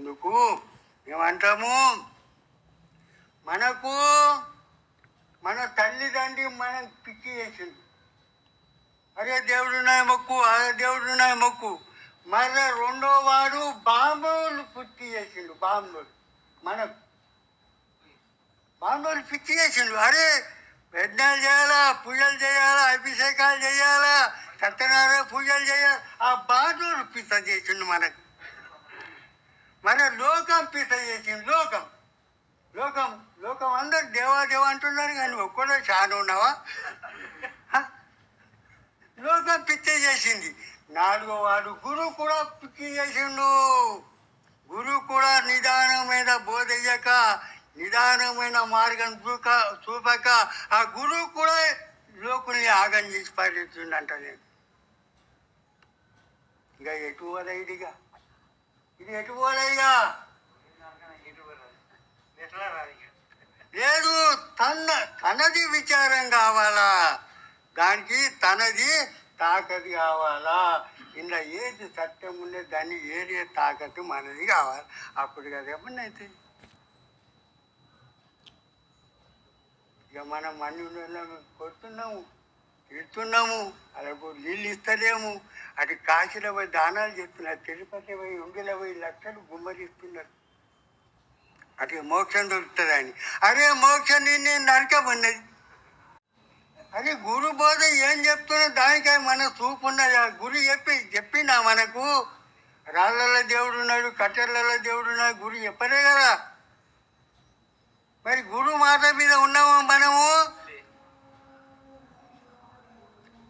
అందుకు మేమంటాము మనకు మన తల్లిదండ్రి మనం పిచ్చి చేసింది అరే దేవుడు నాయ మొక్కు అరే దేవుడు నాయ మొక్కు. మళ్ళా రెండో వాడు బాంబులు పుట్టి చేసిండు బాంబులు. మనకు. బాంబులు పిచ్చి చేసిండు. అరే యజ్ఞాలు చేయాలా పూజలు చేయాలా అభిషేకాలు చేయాలా సత్యనారాయణ పూజలు చేయాలి ఆ బాంబులు పిచ్చ చేసిండు మనకు. మన లోకం పిచ్చ చేసింది లోకం. లోకం లోకం అందరు దేవా దేవా అంటున్నారు కానీ ఒక్కడో చాలా ఉన్నావా? లోకం పిచ్చి చేసింది. నాలుగో వాడు గురువు కూడా పిచ్చి చేసిండు. గురువు కూడా నిదానమైన బోధయ్యక నిదానమైన మార్గం చూక చూపక ఆ గురువు కూడా లోకుని ఆగం చేసి పారేస్తుండంట నేను. ఇంకా ఎటు పోలే ఇది ఎటు పోలేగా లేదు తన తనది విచారం కావాలా? దానికి తనది తాకది కావాలా? ఇలా ఏది సత్యం ఉండే దాన్ని ఏది తాకట్టు మనది కావాలి. అప్పుడు కదా ఏమన్నా అయితే. ఇక మనం అన్ని కొడుతున్నాము. తిడుతున్నాము అలాగో నీళ్ళు ఇస్తలేము. అటు కాశీల పోయి దానాలు చెప్తున్నారు తిరుపతి పోయి ఉండిలో పోయి లక్షలు గుమ్మరిస్తున్నారు అటు మోక్షం దొరుకుతుందని అరే మోక్షం నిన్ను నరకం ఉన్నది అది గురు బోధ ఏం చెప్తున్నా? దానికై మన చూపు ఉన్నది. గురు చెప్పి చెప్పిందా మనకు? రాళ్ళల్లో దేవుడు ఉన్నాడు కట్టెలలో దేవుడు ఉన్నాడు గురు చెప్పలే కదా. మరి గురు మాట మీద ఉన్నాము మనము?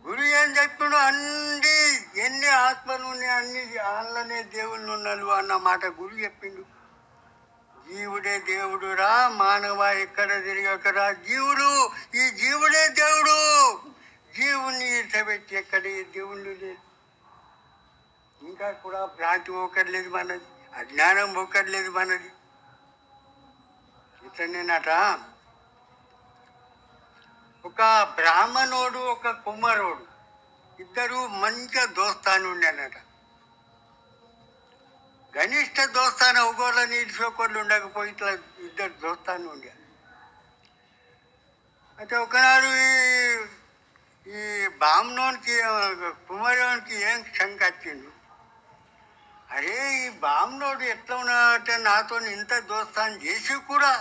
గురు ఏం చెప్పిండు అన్ని ఎన్ని ఆత్మలు ఉన్నాయి అన్ని ఆళ్ళనే దేవుళ్ళు ఉన్నారు అన్న మాట గురు చెప్పిండు. జీవుడే దేవుడురా మానవ ఎక్కడ తిరగకరా జీవుడు ఈ జీవుడే దేవుడు. జీవుని ఈర్చబెట్టి ఎక్కడ ఈ దేవుళ్ళు లేదు ఇంకా కూడా భ్రాంతి ఒకర్లేదు మనది అజ్ఞానం ఒకర్లేదు మనది. ఇతనేనట ఒక బ్రాహ్మణోడు ఒక కుమ్మరోడు ఇద్దరు మంచిగా దోస్తాను ఉండేనట గనిష్ట దోస్తాన ఒకళ్ళ నీటిసోకొళ్ళు ఉండకపోయి ఇట్లా ఇద్దరు దోస్తాను ఉండే అయితే ఒకనాడు ఈ ఈ బామ్నోనికి కుమారునికి ఏం శంక వచ్చిండు అరే ఈ బామ్నోడు ఎట్లా ఉన్నాడంటే నాతో ఇంత దోస్తాను చేసి కూడా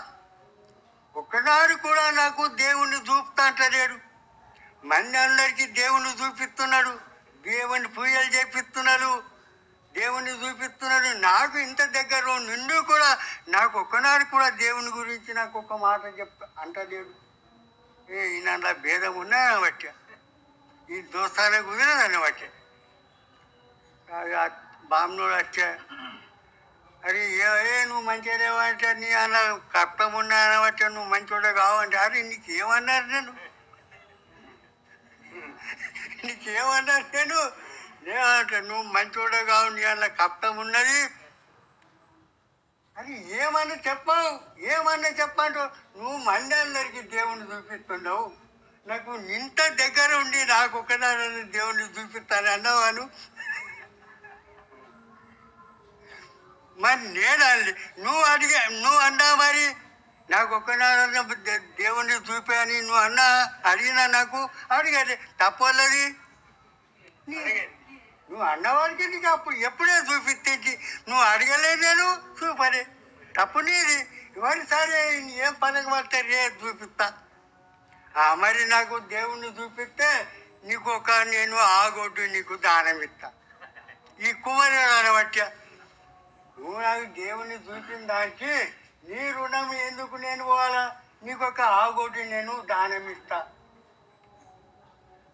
ఒకనాడు కూడా నాకు దేవుణ్ణి చూపుతా అంటలేడు మంది అందరికీ దేవుణ్ణి చూపిస్తున్నాడు. దేవుని పూజలు చేపిస్తున్నాడు. దేవుని చూపిస్తున్నాడు. నాకు ఇంత దగ్గర నుండి కూడా నాకు ఒకనాడు కూడా దేవుని గురించి నాకు ఒక మాట చెప్ అంటలేడు ఏ ఈయన భేదం ఉన్నా బట్టి ఈ దోస్తానే కుదిరదని బట్టి బామ్నోడు వచ్చా అరే ఏ నువ్వు మంచిగా అంటే నీ అన్న కష్టం ఉన్నా అనబట్టే నువ్వు మంచోడే కావంటే అరే నీకు ఏమన్నారు నేను? నీకేమన్నారు నేను? నేనంటే నువ్వు మంచోడే కావు నీ అన్న కష్టం ఉన్నది. అది ఏమన్నా చెప్పావు? ఏమన్నా చెప్పంటావు నువ్వు మంది దేవుణ్ణి చూపిస్తున్నావు నాకు ఇంత దగ్గర ఉండి నాకు ఒకదాని దేవుణ్ణి చూపిస్తాను అన్నావాను మరి నేను నువ్వు అడిగా నువ్వు అన్నా మరి. నాకు ఒక్కనాడన్న దేవుణ్ణి చూపాని నువ్వు అన్నా అడిగినా నాకు అడిగది తప్పలేదు నువ్వు అన్నవాడికి నీకు అప్పుడు ఎప్పుడే చూపిస్తే నువ్వు అడగలే నేను చూపరే తప్పు నీది. ఇవన్నీ సరే ఏం పనికి పడితే రే చూపిస్తా. ఆ మరి నాకు దేవుణ్ణి చూపిస్తే నీకు ఒక నేను ఆగొడ్డు నీకు దానం ఇస్తా. ఈ కుమారి అనబట్టా నువ్వు నాకు దేవుణ్ణి చూసిన దానికి నీ రుణం ఎందుకు నేను పోవాలా? నీకు ఒక ఆగోటి నేను దానం ఇస్తా.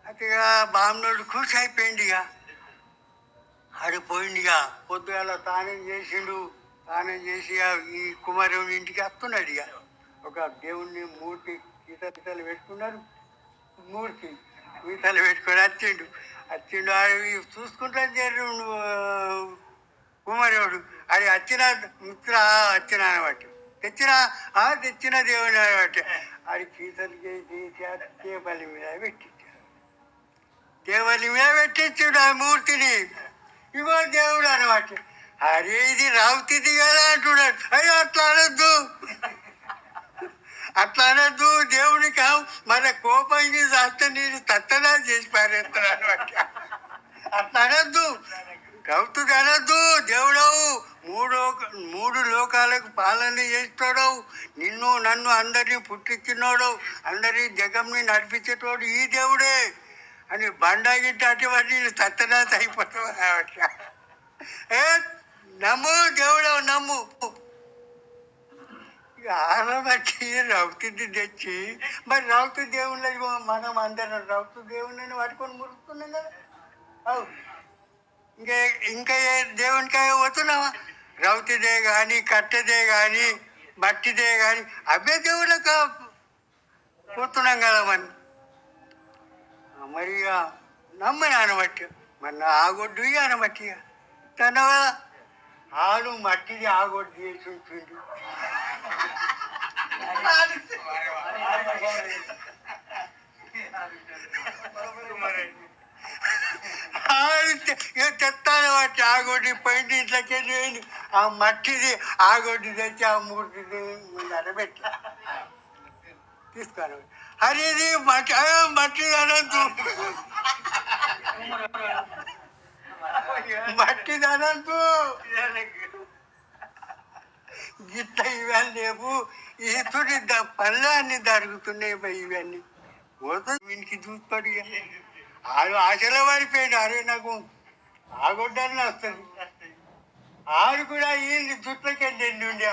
అయితే బామ్నోడు బామ్మనుడు ఖుషి అయిపోయింది ఇక ఆడిపోయింది ఇక. పొద్దుగాల తానం చేసిండు. తానం చేసి ఈ కుమారుని ఇంటికి వస్తున్నాడు ఇక. ఒక దేవుణ్ణి మూర్తి గీతలు పెట్టుకున్నారు. మూర్తి గీతలు పెట్టుకొని వచ్చిండు. వచ్చిండు అవి చూసుకుంటా చేరు కుమారుడు. అది అచ్చిన మిత్ర అచ్చిన అనబట్టి. తెచ్చిన ఆ తెచ్చిన దేవుని అనబట్టి. అది గీతలు చేసి చేపల్లి మీద పెట్టించాడు దేవుని మీద పెట్టించాడు ఆ మూర్తిని. ఇగో దేవుడు అనమాట అరే ఇది రావుతుంది కదా అంటున్నాడు. అయ్యో అట్లా అనొద్దు. అట్లా అనొద్దు. దేవునికి మన కోపం చేస్తే నేను తత్తనా చేసి పారేస్తాను అనమాట అట్లా అనొద్దు. రౌతుడు అనొద్దు దేవుడవు. మూడు మూడు లోకాలకు పాలన చేస్తాడవు. నిన్ను నన్ను అందరినీ పుట్టించినోడు అందరి జగంని నడిపించేటోడు ఈ దేవుడే అని బండాగిట్ట అటువంటి సత్యనాథ అయిపోతావు ఏ? నమ్ము దేవుడవు నమ్ము. ఇక రౌతుడి తెచ్చి మరి రౌతు దేవుళ్ళ మనం అందరం రౌతు దేవుళ్ళని పట్టుకొని మురుకుతున్నాం కదా. అవు. ఇంకా ఇంకా ఏ దేవునికా పోతున్నావా రౌతిదే కానీ కట్టెదే కానీ మట్టిదే కానీ అవే దేవుళ్ళకు పోతున్నాం కదా మనం ఆ, మరి ఇక నమ్మని అనబట్టి మన ఆగొడ్డు ఇక అనబట్టి ఇక తనవా ఆడు మట్టిది ఆగొడ్డు చేసి ఉంటుండు తెస్తాను వాటి ఆగొడ్డి పైన ఇట్లకే ఆ మట్టిది ఆగొడ్డి తెచ్చి ఆ మూర్తిది అనబెట్టి తీసుకోను హరిది మట్టి మట్టి అనంతు మట్టి అనంతు గిట్ట ఇవన్నీ లేవు. ఇతడి పనులు జరుగుతున్నాయి ఇవన్నీ. పోతుంది వీనికి చూస్తాడు ఆడు ఆశలో పడిపోయాడు అరే నాకు ఆగొడ్డని వస్తుంది ఆడు కూడా ఈ జుట్లకెళ్ళి ఉండే